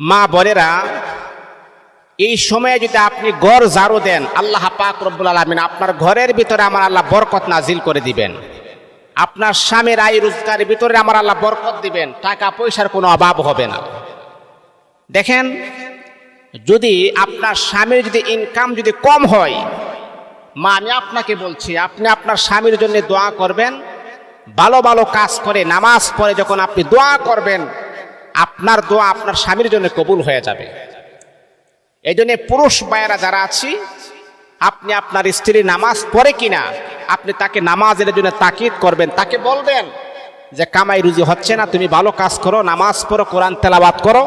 মা বোনেরা, এই সময়ে যদি আপনি ঘর ঝাড়ু দেন, আল্লাহ পাক রব্বুল আলমিন আপনার ঘরের ভিতরে আমার আল্লাহ বরকত নাজিল করে দিবেন। আপনার স্বামীর আয় রোজগারের ভিতরে আমার আল্লাহ বরকত দিবেন, টাকা পয়সার কোনো অভাব হবে না। দেখেন, যদি আপনার স্বামীর যদি ইনকাম যদি কম হয়, মা, আমি আপনাকে বলছি, আপনি আপনার স্বামীর জন্য দোয়া করবেন, ভালো ভালো কাজ করে, নামাজ পড়ে যখন আপনি দোয়া করবেন আপনার দোয়া আপনার স্বামীর জন্য কবুল হয়ে যাবে। এই জন্য পুরুষ বায়েরা যারা আছি, আপনি আপনার স্ত্রী নামাজ পড়ে কিনা, আপনি তাকে নামাজের জন্য তাকিদ করবেন, তাকে বলবেন যে, কামাই রুজি হচ্ছে না, তুমি ভালো কাজ করো, নামাজ পড়ো, কোরআন তেলাবাত করো।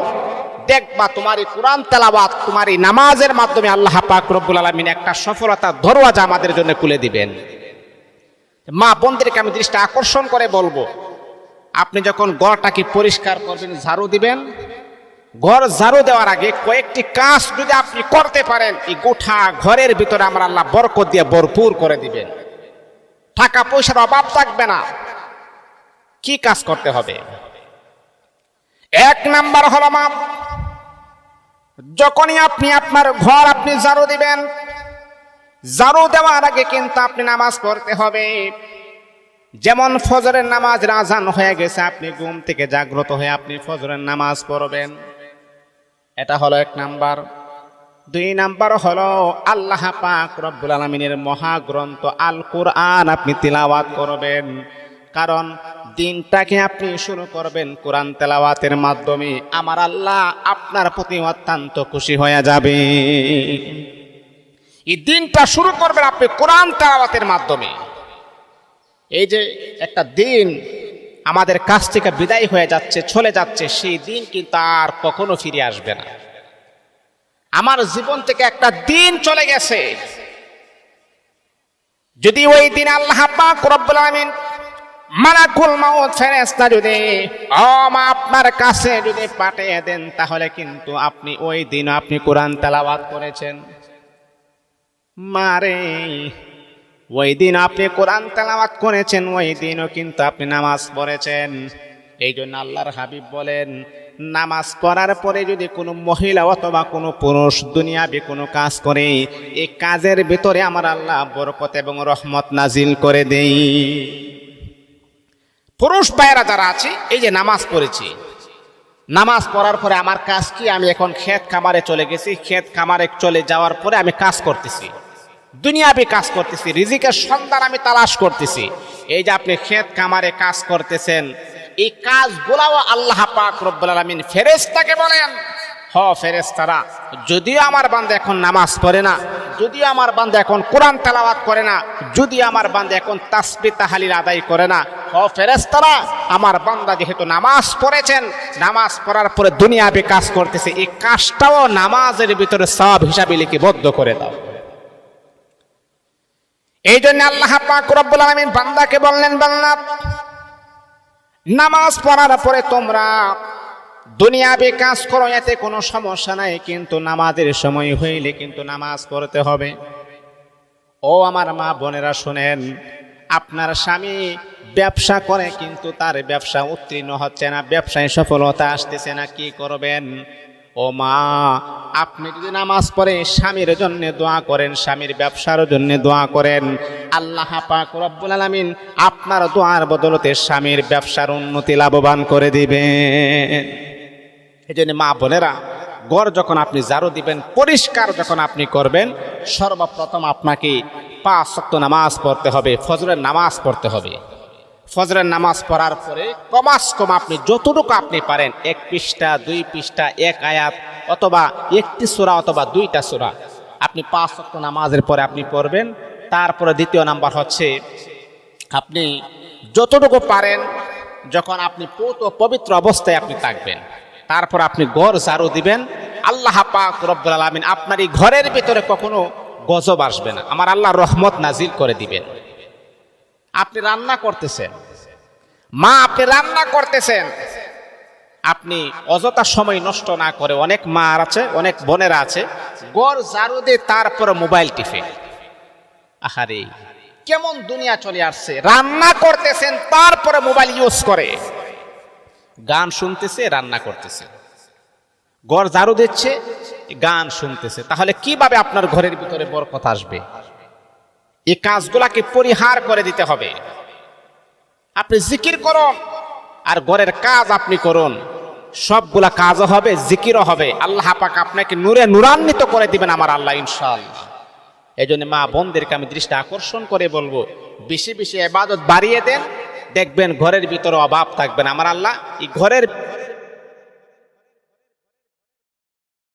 দেখবা তোমার এই কোরআন তেলাবাত তোমার এই নামাজের মাধ্যমে আল্লাহ পাক রব্বুল আলমিন একটা সফলতা দরওয়াজা আমাদের জন্য খুলে দিবেন। মা বোনদেরকে আমি দৃষ্টি আকর্ষণ করে বলব আপনি যখন গড়টাকে পরিষ্কার করবেন, ঝাড়ু দিবেন ঘর ঝাড়ু দেওয়ার আগে কয়েকটি কাজ যদি আপনি করতে পারেন, এই গোঠা ঘরের ভিতরে আমরা আল্লাহ বরকত দিয়ে ভরপুর করে দিবেন। টাকা পয়সার অভাব থাকবে না। কি কাজ করতে হবে? এক নাম্বার হলো মা, যখনই আপনি আপনার ঘর আপনি ঝাড়ু দিবেন, ঝাড়ু দেওয়ার আগে কিন্তু আপনি নামাজ পড়তে হবে। যেমন ফজরের নামাজ রাজান হয়ে গেছে, আপনি ঘুম থেকে জাগ্রত হয়ে আপনি ফজরের নামাজ পড়বেন। এটা হলো এক নাম্বার। দুই নাম্বার হলো আল্লাহ পাক রব্বুল আলমিনের মহাগ্রন্থ আল কোরআন আপনি তিলাওয়াত করবেন। কারণ দিনটাকে আপনি শুরু করবেন কোরআন তেলাওয়াতের মাধ্যমে, আমার আল্লাহ আপনার প্রতি অত্যন্ত খুশি হয়ে যাবে। এই দিনটা শুরু করবেন আপনি কোরআন তেলাওয়াতের মাধ্যমে। এই যে একটা দিন আমাদের কাছ থেকে বিদায় হয়ে যাচ্ছে, চলে যাচ্ছে, সেই দিন কিন্তু আর কখনো ফিরে আসবে না। আমার জীবন থেকে একটা দিন চলে গেছে। যদি ওই দিন আল্লাহ পাক রব্বুল আলামিন মালাকুল মাউত ফেরেশতা যদি, আমা আপনার কাছে যদি পাঠিয়ে দেন, তাহলে কিন্তু আপনি ওই দিন আপনি কোরআন তেলাওয়াত করেছেন। মারে ওই দিন আপনি কোরআন তেলাওয়াত করেছেন, ওই দিনও কিন্তু আপনি নামাজ পড়েছেন। এই জন্য আল্লাহর হাবিব বলেন, নামাজ পড়ার পরে যদি কোনো মহিলা অথবা কোনো পুরুষ দুনিয়াবি কোনো কাজ করে, এই কাজের ভিতরে আমার আল্লাহ বরকত এবং রহমত নাজিল করে দেই। পুরুষ ভাইয়েরা যারা আছে, এই যে নামাজ পড়েছি, নামাজ পড়ার পরে আমার কাজ কি? আমি এখন ক্ষেত খামারে চলে গেছি, ক্ষেত খামারে চলে যাওয়ার পরে আমি কাজ করতেছি। দুনিয়াবি কাজ করতেছি, রিজিকের সন্ধান আমি তালাশ করতেছি। এই যে আপনি ক্ষেত কামারে কাজ করতেছেন, এই কাজগুলাও আল্লাহ পাক রব্বুল আলামিন ফেরেশতাকে বলেন, হ ফেরেশতারা, যদিও আমার বান্দা এখন নামাজ পড়ে না, যদিও আমার বান্দা এখন কোরআন তেলাওয়াত করে না যদি আমার বান্দা এখন তাসবি তাহালিল আদায় করে না, হ ফেরেশতারা, আমার বান্দা যেহেতু নামাজ পড়েছেন, নামাজ পড়ার পরে দুনিয়াবি কাজ করতেছে, এই কাজটাও নামাজের ভিতরে সব হিসাবে লিপিবদ্ধ করে দাও। এই জন্য আল্লাহ পাক রব্বুল আলামিন বান্দাকে বললেন, বান্দা, নামাজ পড়ার পরে তোমরা দুনিয়াবি কাজ করো, এতে কোনো সমস্যা নাই, কিন্তু নামাজের সময় হইলে কিন্তু নামাজ পড়তে হবে। ও আমার মা বোনেরা শুনেন, আপনার স্বামী ব্যবসা করে, কিন্তু তার ব্যবসা উত্তীর্ণ হচ্ছে না, ব্যবসায় সফলতা আসতেছে না, কি করবেন? ও মা, আপনি যদি নামাজ পড়ে স্বামীর জন্য দোয়া করেন, স্বামীর ব্যবসার জন্য দোয়া করেন, আল্লাহ পাক রব্বুল আলামিন আপনার দোয়ার বদলতে স্বামীর ব্যবসার উন্নতি লাভবান করে দিবেন। এই জন্য মা বোনেরা গড় যখন আপনি জারু দিবেন, পরিষ্কার যখন আপনি করবেন, সর্বপ্রথম আপনাকে পাঁচ সপ্তাহ নামাজ পড়তে হবে, ফজরের নামাজ পড়তে হবে। ফজরের নামাজ পড়ার পরে কমাস কম আপনি যতটুকু আপনি পারেন, এক পৃষ্ঠা, দুই পৃষ্ঠা, এক আয়াত, অথবা একটি সোরা অথবা দুইটা সোরা। আপনি পাঁচ সপ্তাহ নামাজের পরে আপনি পড়বেন। তারপরে দ্বিতীয় নাম্বার হচ্ছে, আপনি যতটুকু পারেন, যখন আপনি পৌত পবিত্র অবস্থায় আপনি থাকবেন, তারপর আপনি ঘর ঝাড়ু দিবেন। আল্লাহ পাক রব্বুল আলামিন আপনার এই ঘরের ভিতরে কখনো গজব আসবে না। আমার আল্লাহ রহমত নাজিল করে দিবেন। আপনি রান্না করতেছেন। মা, আপনি রান্না করতেছেন। আপনি অযথা সময় নষ্ট না করে অনেক মা আর আছে, অনেক বোনেরা আছে, গড় জারু দিয়ে তারপরে মোবাইল টিপে। আহারে, কেমন দুনিয়া চলে আসছে। রান্না করতেছেন, তারপরে মোবাইল ইউজ করে। গান শুনতেছে, রান্না করতেছে। ঘর ঝাড়ু দিচ্ছে, গান শুনতেছে। তাহলে কীভাবে আপনার ঘরের ভিতরে বরকত আসবে? এই কাজগুলাকে পরিহার করে দিতে হবে। আপনি জিকির করুন, আর ঘরের কাজ আপনি করুন। সবগুলা কাজও হবে, জিকিরও হবে। আল্লাহ পাক আপনাকে নূরে নূরান্বিত করে দিবেন আমার আল্লাহ, ইনশাআল্লাহ। এই জন্য মা বোনদেরকে আমি দৃষ্টি আকর্ষণ করে বলব, বেশি বেশি এবাদত বাড়িয়ে দেন, দেখবেন ঘরের ভিতরে অভাব থাকবেন আমার আল্লাহ, এই ঘরের